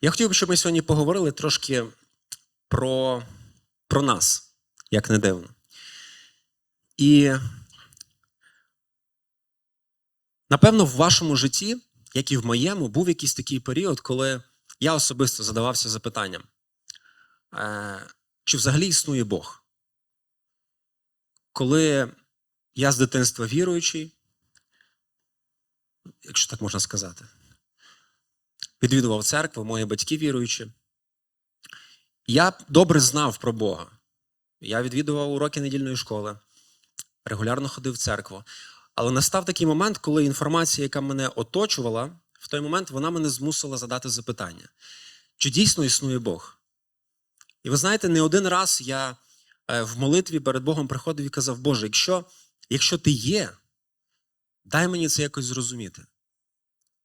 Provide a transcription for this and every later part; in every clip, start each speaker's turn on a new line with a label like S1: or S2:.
S1: Я хотів би, щоб ми сьогодні поговорили трошки про, про нас, як не дивно. І напевно, в вашому житті, як і в моєму, був якийсь такий період, коли я особисто задавався запитанням, е, чи взагалі існує Бог? Коли я з дитинства віруючий, якщо так можна сказати, відвідував церкву, мої батьки віруючі. Я добре знав про Бога. Я відвідував уроки недільної школи, регулярно ходив в церкву. Але настав такий момент, коли інформація, яка мене оточувала, в той момент вона мене змусила задати запитання: чи дійсно існує Бог? І ви знаєте, не один раз я е, в молитві перед Богом приходив і казав, Боже, якщо, якщо ти є, дай мені це якось зрозуміти.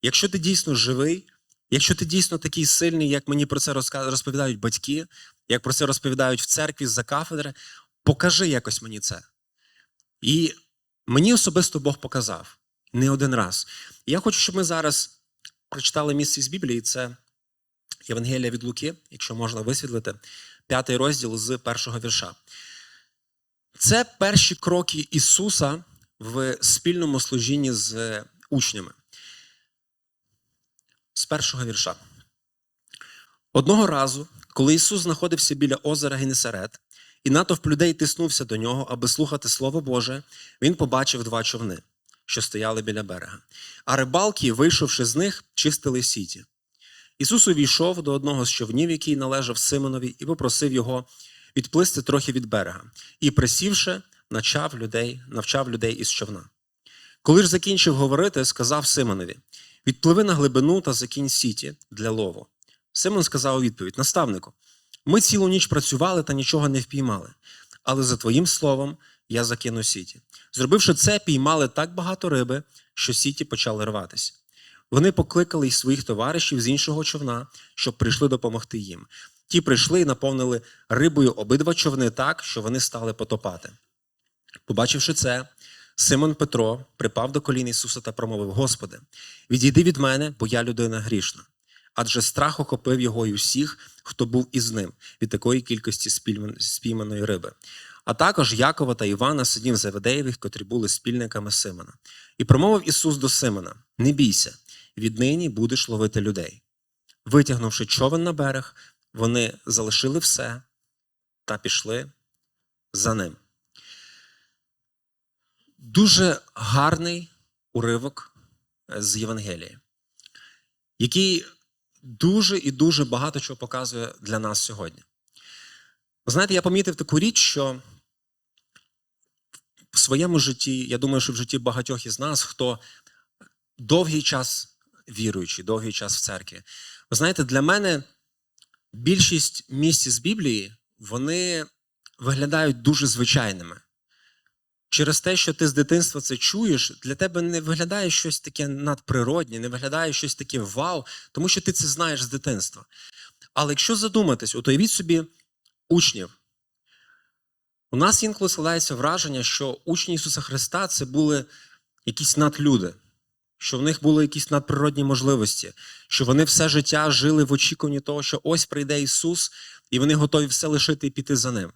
S1: Якщо ти дійсно живий, якщо ти дійсно такий сильний, як мені про це розповідають батьки, як про це розповідають в церкві за кафедри, покажи якось мені це. І мені особисто Бог показав не один раз. І я хочу, щоб ми зараз прочитали місце з Біблії. Це Євангелія від Луки, якщо можна висвітлити, п'ятий розділ з першого вірша. Це перші кроки Ісуса в спільному служінні з учнями. З першого вірша. Одного разу, коли Ісус знаходився біля озера Генесарет, і натовп людей тиснувся до нього, аби слухати Слово Боже, він побачив два човни, що стояли біля берега. А рибалки, вийшовши з них, чистили сіті. Ісус увійшов до одного з човнів, який належав Симонові, і попросив його відплисти трохи від берега, і, присівши, навчав людей, навчав людей із човна. Коли ж закінчив говорити, сказав Симонові: Відпливи на глибину та закінь сіті для лову. Симон сказав у відповідь: Наставнику, ми цілу ніч працювали та нічого не впіймали, але за твоїм словом я закину сіті. Зробивши це, піймали так багато риби, що сіті почали рватися. Вони покликали й своїх товаришів з іншого човна, щоб прийшли допомогти їм. Ті прийшли і наповнили рибою обидва човни так, що вони стали потопати. Побачивши це, Симон Петро припав до колін Ісуса та промовив: Господи, відійди від мене, бо я людина грішна. Адже страх охопив його і усіх, хто був із ним, від такої кількості спійманої риби. А також Якова та Івана, сидів Заведеєвих, котрі були спільниками Симона. І промовив Ісус до Симона: Не бійся, віднині будеш ловити людей. Витягнувши човен на берег, вони залишили все та пішли за ним. Дуже гарний уривок з Євангелії, який дуже і дуже багато чого показує для нас сьогодні. Ви знаєте, я помітив таку річ, що в своєму житті, я думаю, що в житті багатьох із нас, хто довгий час віруючий, довгий час в церкві. Ви знаєте, для мене більшість місць з Біблії вони виглядають дуже звичайними. Через те, що ти з дитинства це чуєш, для тебе не виглядає щось таке надприроднє, не виглядає щось таке вау, тому що ти це знаєш з дитинства. Але якщо задуматись, от уявіть собі учнів, у нас інколи складається враження, що учні Ісуса Христа це були якісь надлюди, що в них були якісь надприродні можливості, що вони все життя жили в очікуванні того, що ось прийде Ісус, і вони готові все лишити і піти за Ним.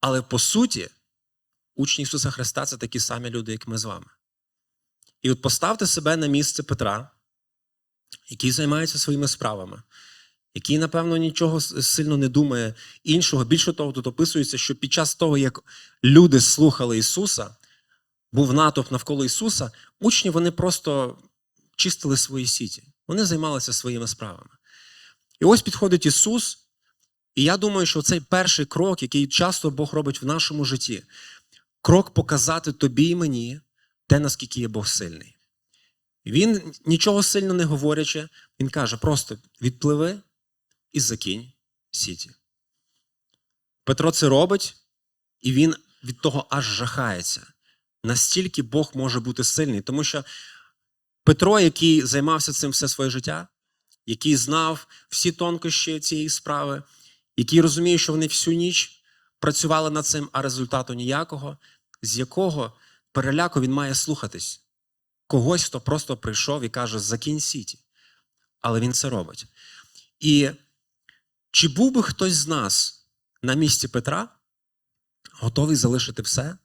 S1: Але по суті, учні Ісуса Христа це такі самі люди, як ми з вами. І от поставте себе на місце Петра, який займається своїми справами, який, напевно, нічого сильно не думає іншого. Більше того, тут описується, що під час того, як люди слухали Ісуса, був натовп навколо Ісуса, учні вони просто чистили свої сіті. Вони займалися своїми справами. І ось підходить Ісус, і я думаю, що цей перший крок, який часто Бог робить в нашому житті, крок показати тобі і мені те, наскільки є Бог сильний. Він нічого сильно не говорячи, він каже: просто відпливи і закинь сіті. Петро це робить, і він від того аж жахається. Настільки Бог може бути сильний, тому що Петро, який займався цим все своє життя, який знав всі тонкощі цієї справи, який розуміє, що вони всю ніч працювали над цим, а результату ніякого, з якого переляку він має слухатись когось, хто просто прийшов і каже, закінь сіті. Але він це робить. І чи був би хтось з нас на місці Петра готовий залишити все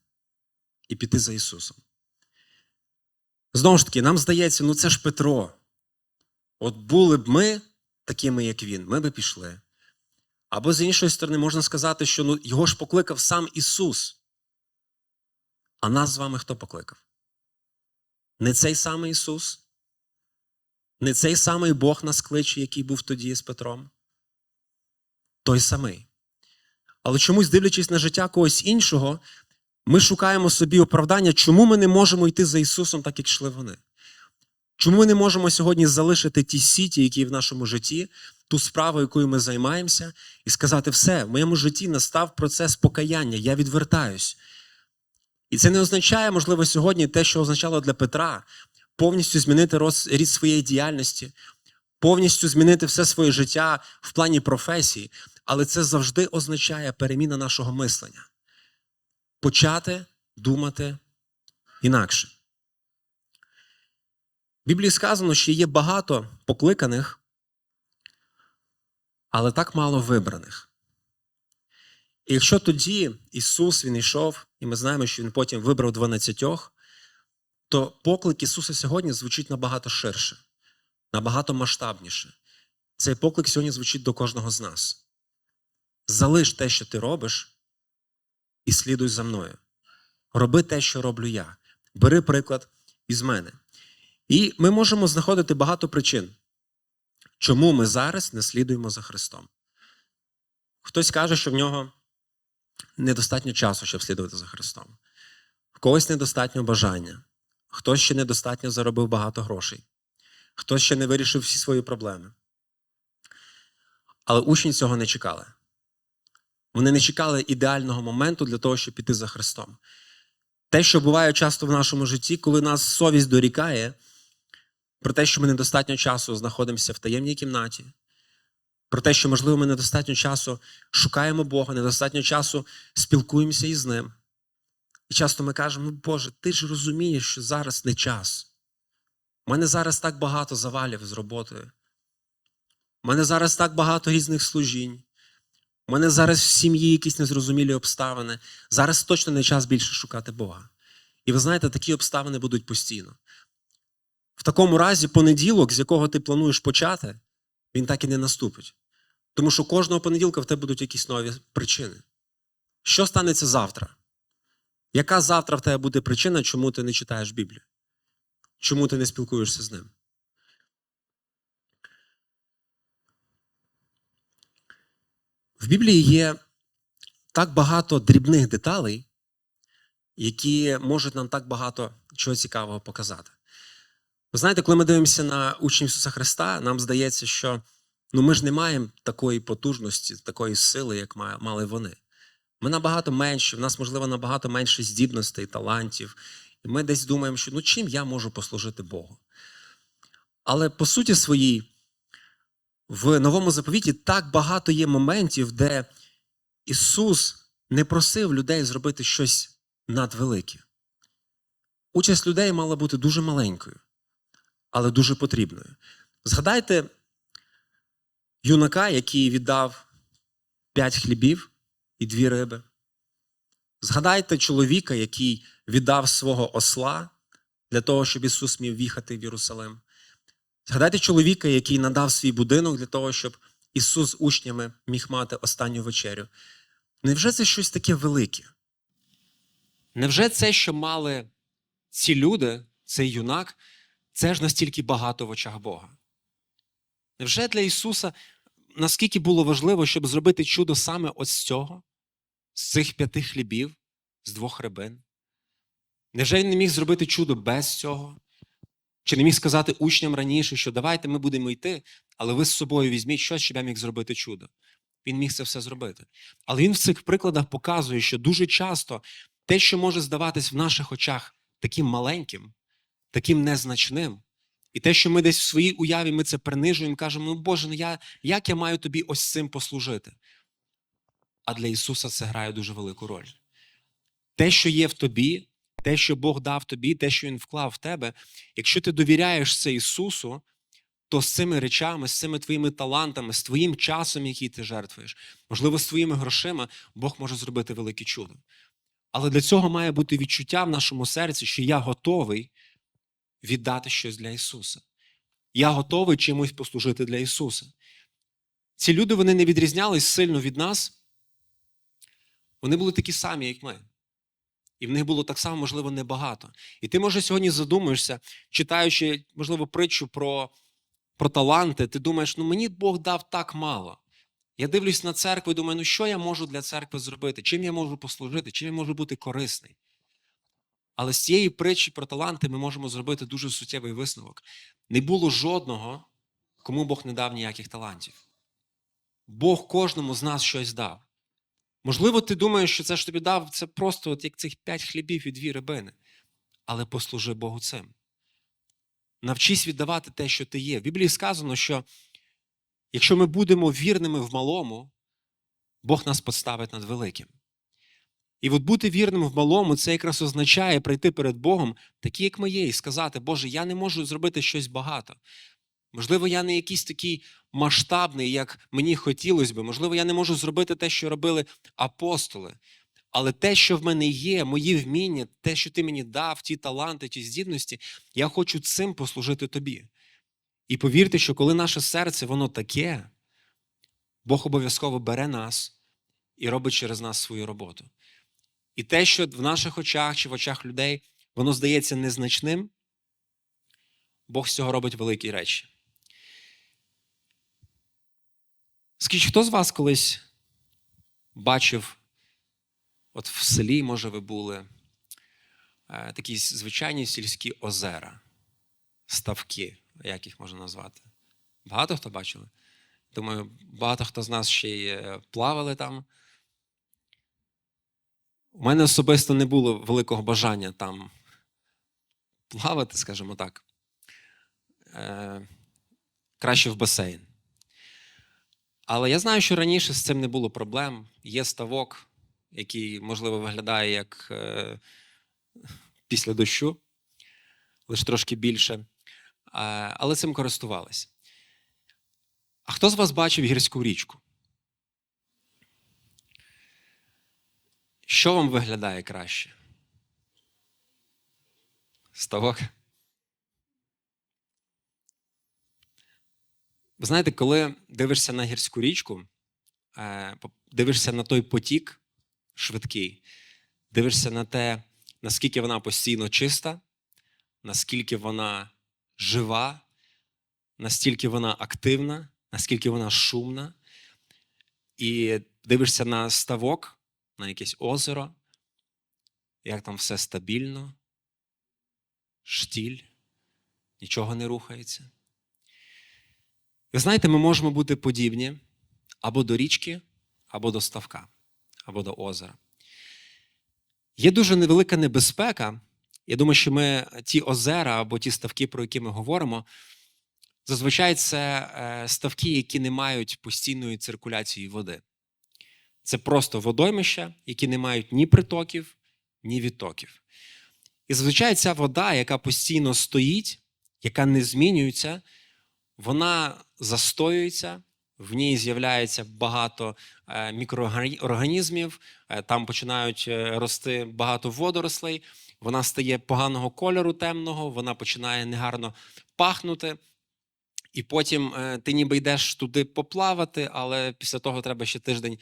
S1: і піти за Ісусом? Знову ж таки, нам здається, ну це ж Петро. От були б ми такими, як він, ми би пішли. Або з іншої сторони, можна сказати, що ну, його ж покликав сам Ісус. А нас з вами хто покликав? Не цей самий Ісус? Не цей самий Бог нас кличе, який був тоді з Петром? Той самий. Але чомусь, дивлячись на життя когось іншого, ми шукаємо собі оправдання, чому ми не можемо йти за Ісусом, так як йшли вони. Чому ми не можемо сьогодні залишити ті сіті, які в нашому житті, ту справу, якою ми займаємося, і сказати, все, в моєму житті настав процес покаяння, я відвертаюсь. І це не означає, можливо, сьогодні те, що означало для Петра, повністю змінити рід своєї діяльності, повністю змінити все своє життя в плані професії, але це завжди означає переміна нашого мислення. Почати думати інакше. В Біблії сказано, що є багато покликаних, але так мало вибраних. І якщо тоді Ісус Він йшов, і ми знаємо, що Він потім вибрав 12, то поклик Ісуса сьогодні звучить набагато ширше, набагато масштабніше. Цей поклик сьогодні звучить до кожного з нас. Залиш те, що ти робиш, і слідуй за мною. Роби те, що роблю я. Бери приклад із мене. І ми можемо знаходити багато причин, чому ми зараз не слідуємо за Христом. Хтось каже, що в нього недостатньо часу, щоб слідувати за Христом. В когось недостатньо бажання, хтось ще недостатньо заробив багато грошей, хтось ще не вирішив всі свої проблеми. Але учні цього не чекали. Вони не чекали ідеального моменту для того, щоб піти за Христом. Те, що буває часто в нашому житті, коли нас совість дорікає про те, що ми недостатньо часу знаходимося в таємній кімнаті, про те, що, можливо, ми недостатньо часу шукаємо Бога, недостатньо часу спілкуємося із Ним. І часто ми кажемо, ну Боже, ти ж розумієш, що зараз не час. У мене зараз так багато завалів з роботою. У мене зараз так багато різних служінь. У мене зараз в сім'ї якісь незрозумілі обставини. Зараз точно не час більше шукати Бога. І ви знаєте, такі обставини будуть постійно. В такому разі, понеділок, з якого ти плануєш почати, він так і не наступить. Тому що кожного понеділка в тебе будуть якісь нові причини. Що станеться завтра? Яка завтра в тебе буде причина, чому ти не читаєш Біблію? Чому ти не спілкуєшся з ним? В Біблії є так багато дрібних деталей, які можуть нам так багато чого цікавого показати. Ви знаєте, коли ми дивимося на учнів Ісуса Христа, нам здається, що ну, ми ж не маємо такої потужності, такої сили, як мали вони. Ми набагато менші, в нас, можливо, набагато менше здібностей, талантів. І ми десь думаємо, що ну чим я можу послужити Богу. Але по суті своїй, в новому заповіті так багато є моментів, де Ісус не просив людей зробити щось надвелике. Участь людей мала бути дуже маленькою, але дуже потрібною. Згадайте юнака, який віддав п'ять хлібів і дві риби. Згадайте чоловіка, який віддав свого осла для того, щоб Ісус міг в'їхати в Єрусалим. Згадайте чоловіка, який надав свій будинок для того, щоб Ісус з учнями міг мати останню вечерю. Невже це щось таке велике? Невже це, що мали ці люди, цей юнак, це ж настільки багато в очах Бога? Невже для Ісуса наскільки було важливо, щоб зробити чудо саме ось з цього, з цих п'яти хлібів, з двох рибин? Невже він не міг зробити чудо без цього? Чи не міг сказати учням раніше, що давайте ми будемо йти, але ви з собою візьміть щось, щоб я міг зробити чудо? Він міг це все зробити. Але він в цих прикладах показує, що дуже часто те, що може здаватись в наших очах таким маленьким, таким незначним, і те, що ми десь в своїй уяві ми це принижуємо, кажемо, ну Боже, ну я, як я маю тобі ось цим послужити? А для Ісуса це грає дуже велику роль. Те, що є в тобі, те, що Бог дав тобі, те, що Він вклав в тебе, якщо ти довіряєш це Ісусу, то з цими речами, з цими твоїми талантами, з твоїм часом, який ти жертвуєш, можливо, з твоїми грошима, Бог може зробити велике чудо. Але для цього має бути відчуття в нашому серці, що я готовий віддати щось для Ісуса. Я готовий чимось послужити для Ісуса. Ці люди вони не відрізнялись сильно від нас. Вони були такі самі, як ми. І в них було так само, можливо, небагато. І ти, може, сьогодні задумаєшся, читаючи, можливо, притчу про, про таланти, ти думаєш, ну мені Бог дав так мало. Я дивлюсь на церкву і думаю, ну що я можу для церкви зробити? Чим я можу послужити, чим я можу бути корисний? Але з цієї притчі про таланти ми можемо зробити дуже суттєвий висновок. Не було жодного, кому Бог не дав ніяких талантів. Бог кожному з нас щось дав. Можливо, ти думаєш, що це ж тобі дав це просто от як цих п'ять хлібів і дві рибини. Але послужи Богу цим. Навчись віддавати те, що ти є. В Біблії сказано, що якщо ми будемо вірними в малому, Бог нас поставить над великим. І от бути вірним в малому, це якраз означає прийти перед Богом, такі, як ми є, і сказати, Боже, я не можу зробити щось багато. Можливо, я не якийсь такий масштабний, як мені хотілося би. Можливо, я не можу зробити те, що робили апостоли. Але те, що в мене є, мої вміння, те, що ти мені дав, ті таланти, ті здібності, я хочу цим послужити тобі. І повірте, що коли наше серце, воно таке, Бог обов'язково бере нас і робить через нас свою роботу. І те, що в наших очах чи в очах людей воно здається незначним, Бог з цього робить великі речі. Скажіть, хто з вас колись бачив, от в селі, може, ви були, е, такі звичайні сільські озера, ставки, як їх можна назвати? Багато хто бачили? Думаю, багато хто з нас ще й е, плавали там. У мене особисто не було великого бажання там плавати, скажімо так. Е, краще в басейн. Але я знаю, що раніше з цим не було проблем. Є ставок, який, можливо, виглядає як е, після дощу, лише трошки більше. Е, але цим користувались. А хто з вас бачив гірську річку? Що вам виглядає краще? Ставок? Ви знаєте, коли дивишся на гірську річку, е, дивишся на той потік швидкий, дивишся на те, наскільки вона постійно чиста, наскільки вона жива, настільки вона активна, наскільки вона шумна, і дивишся на ставок, на якесь озеро, як там все стабільно, штіль, нічого не рухається. Ви знаєте, ми можемо бути подібні або до річки, або до ставка, або до озера. Є дуже невелика небезпека. Я думаю, що ми ті озера або ті ставки, про які ми говоримо, зазвичай це е, ставки, які не мають постійної циркуляції води. Це просто водоймища, які не мають ні притоків, ні відтоків. І зазвичай ця вода, яка постійно стоїть, яка не змінюється, вона застоюється, в ній з'являється багато е, мікроорганізмів, е, там починають е, рости багато водорослей, вона стає поганого кольору темного, вона починає негарно пахнути. І потім ти ніби йдеш туди поплавати, але після того треба ще тиждень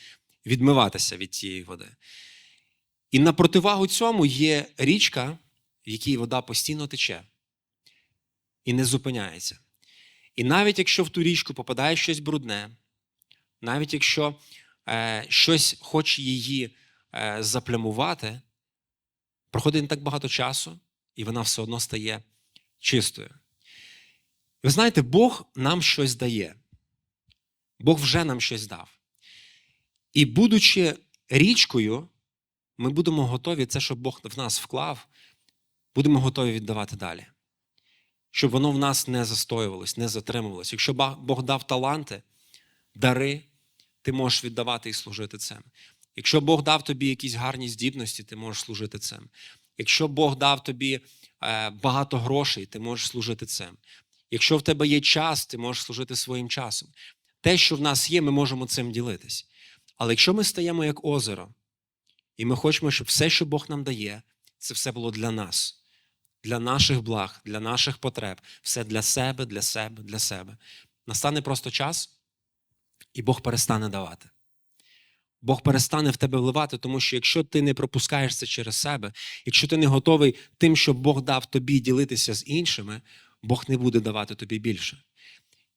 S1: відмиватися від цієї води. І на противагу цьому є річка, в якій вода постійно тече і не зупиняється. І навіть якщо в ту річку попадає щось брудне, навіть якщо е, щось хоче її е, заплямувати, проходить не так багато часу, і вона все одно стає чистою. Ви знаєте, Бог нам щось дає. Бог вже нам щось дав. І, будучи річкою, ми будемо готові це, що Бог в нас вклав, будемо готові віддавати далі щоб воно в нас не застоювалось, не затримувалось. Якщо Бог дав таланти, дари, ти можеш віддавати і служити цим. Якщо Бог дав тобі якісь гарні здібності, ти можеш служити цим. Якщо Бог дав тобі е, багато грошей, ти можеш служити цим. Якщо в тебе є час, ти можеш служити своїм часом. Те, що в нас є, ми можемо цим ділитись. Але якщо ми стаємо як озеро, і ми хочемо, щоб все, що Бог нам дає, це все було для нас, для наших благ, для наших потреб, все для себе, для себе, для себе. Настане просто час, і Бог перестане давати. Бог перестане в тебе вливати, тому що якщо ти не пропускаєш це через себе, якщо ти не готовий тим, що Бог дав тобі ділитися з іншими, Бог не буде давати тобі більше.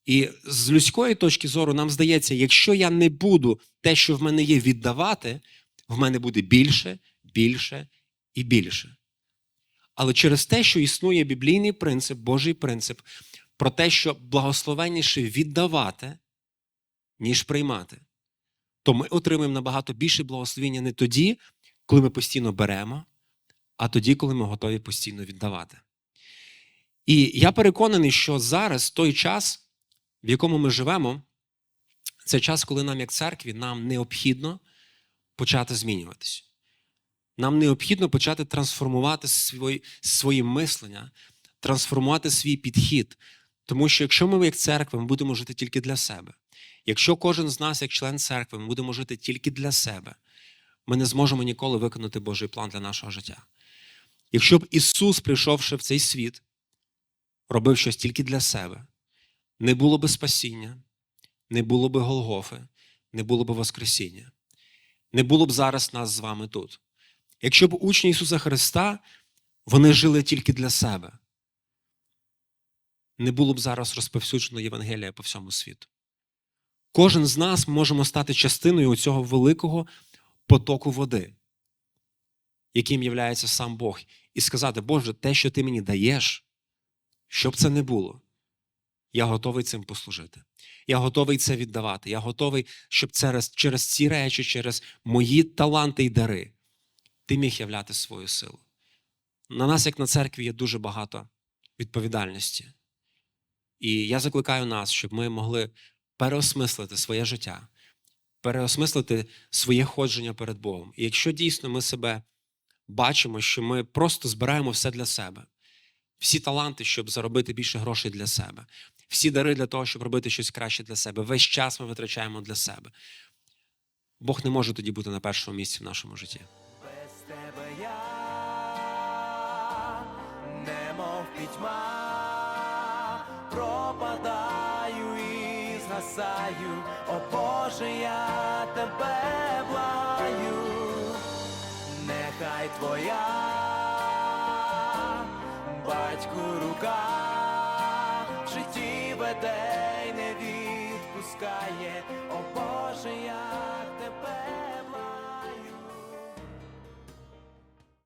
S1: І з людської точки зору нам здається, якщо я не буду те, що в мене є, віддавати, в мене буде більше, більше і більше. Але через те, що існує біблійний принцип, Божий принцип, про те, що благословенніше віддавати, ніж приймати, то ми отримуємо набагато більше благословення не тоді, коли ми постійно беремо, а тоді, коли ми готові постійно віддавати. І я переконаний, що зараз той час, в якому ми живемо, це час, коли нам, як церкві, нам необхідно почати змінюватися. Нам необхідно почати трансформувати свої, своє мислення, трансформувати свій підхід. Тому що якщо ми, як церква, ми будемо жити тільки для себе, якщо кожен з нас, як член церкви, ми будемо жити тільки для себе, ми не зможемо ніколи виконати Божий план для нашого життя. Якщо б Ісус, прийшовши в цей світ, робив щось тільки для себе, не було би спасіння, не було би Голгофи, не було б Воскресіння, не було б зараз нас з вами тут. Якщо б учні Ісуса Христа вони жили тільки для себе, не було б зараз розповсюджено Євангелія по всьому світу. Кожен з нас можемо стати частиною цього великого потоку води, яким є сам Бог, і сказати, Боже, те, що ти мені даєш, щоб це не було, я готовий цим послужити. Я готовий це віддавати. Я готовий, щоб через, через ці речі, через мої таланти і дари, ти міг являти свою силу. На нас, як на церкві, є дуже багато відповідальності. І я закликаю нас, щоб ми могли переосмислити своє життя, переосмислити своє ходження перед Богом. І якщо дійсно ми себе бачимо, що ми просто збираємо все для себе, всі таланти, щоб заробити більше грошей для себе, всі дари для того, щоб робити щось краще для себе, весь час ми витрачаємо для себе. Бог не може тоді бути на першому місці в нашому житті.
S2: Без тебе я немов пітьма, пропадаю і згасаю, о Боже, я тебе веде не відпускає, о Боже я.